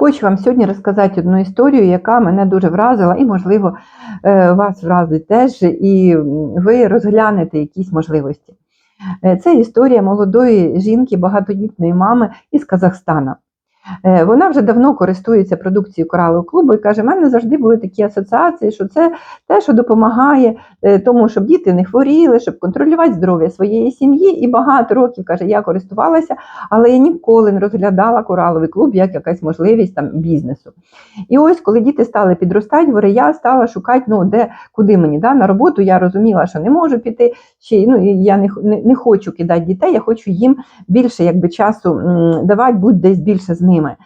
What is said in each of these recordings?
Хочу вам сьогодні розказати одну історію, яка мене дуже вразила, і, можливо, е, вас вразить теж, і ви розглянете якісь можливості. Е, Це історія молодої жінки, багатодітної мами із Казахстана. Е, Вона вже давно користується продукцією коралового клубу і каже: в мене завжди були такі асоціації, що це те, що допомагає е, тому, щоб діти не хворіли, щоб контролювати здоров'я своєї сім'ї. І багато років каже, я користувалася, але я ніколи не розглядала кораловий клуб як якась можливість там бізнесу. І ось, коли діти стали підростати, говорить, я стала шукати, ну де куди мені да, на роботу. Я розуміла, що не можу піти. Ще ну я не, не, не хочу кидати дітей, я хочу їм більше якби часу давати, будь десь більше з ними.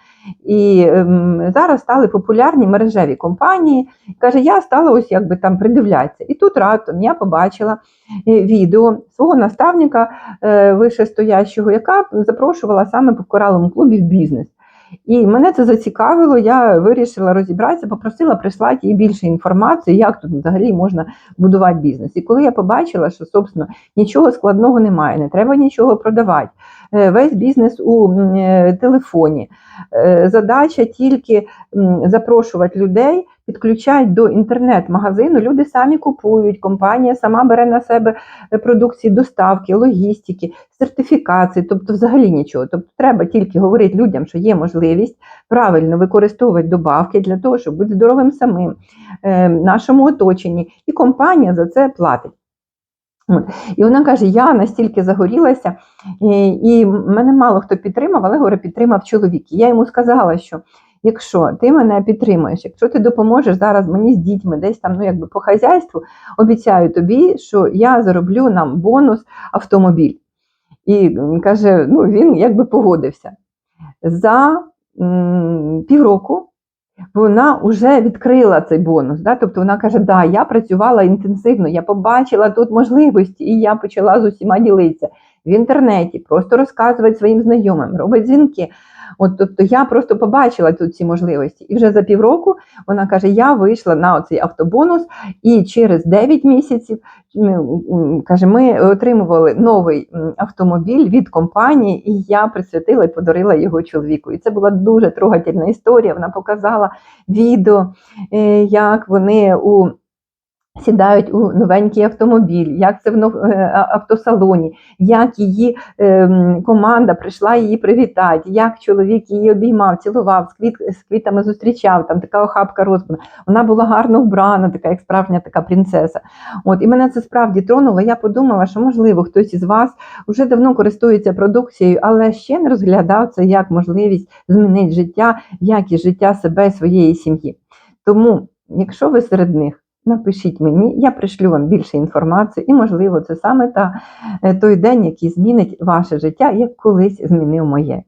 І ем, зараз стали популярні мережеві компанії. Каже, я стала ось якби там придивлятися. І тут раптом я побачила е, відео свого наставника е, вишестоящого, яка запрошувала саме по кораловому клубі в бізнес. І мене це зацікавило, я вирішила розібратися, попросила прислати їй більше інформації, як тут взагалі можна будувати бізнес. І коли я побачила, що собственно нічого складного немає, не треба нічого продавати. е, Весь бізнес у е, телефоні. Е, Задача тільки запрошувати людей, підключати до інтернет-магазину. Люди самі купують, компанія сама бере на себе е, продукції доставки, логістики, сертифікації, тобто взагалі нічого. Тобто треба тільки говорити людям, що є можливість правильно використовувати добавки для того, щоб бути здоровим самим е, нашому оточенні, і компанія за це платить. І вона каже: я настільки загорілася, і, мене мало хто підтримав, але говорить, підтримав чоловік. І я йому сказала, що якщо ти мене підтримуєш, якщо ти допоможеш зараз мені з дітьми, десь там, ну якби по хазяйству, обіцяю тобі, що я зароблю нам бонус автомобіль. І каже, ну він якби погодився. За м, півроку вона вже відкрила цей бонус. Да? Тобто вона каже, да, я працювала інтенсивно, я побачила тут можливості, і я почала з усіма ділитися в інтернеті, просто розказувати своїм знайомим, робити дзвінки. От, тобто я просто побачила тут ці можливості. І вже за півроку вона каже: я вийшла на цей автобонус, і через 9 місяців м, каже, ми отримували новий автомобіль від компанії, і я присвятила і подарила його чоловіку. І це була дуже трогательна історія. Вона показала відео, е, як вони у. Сідають у новенький автомобіль, як це в е, автосалоні, як її ем, команда прийшла її привітати, як чоловік її обіймав, цілував, з, квіт, з квітами зустрічав, там така охапка розпана. Вона була гарно вбрана, така як справжня така принцеса. От, і мене це справді тронуло. Я подумала, що можливо хтось із вас вже давно користується продукцією, але ще не розглядав це як можливість змінити життя, якість життя себе і своєї сім'ї. Тому, якщо ви серед них, напишіть мені, я пришлю вам більше інформації, і, можливо, це саме та, е, той день, який змінить ваше життя, як колись змінив моє.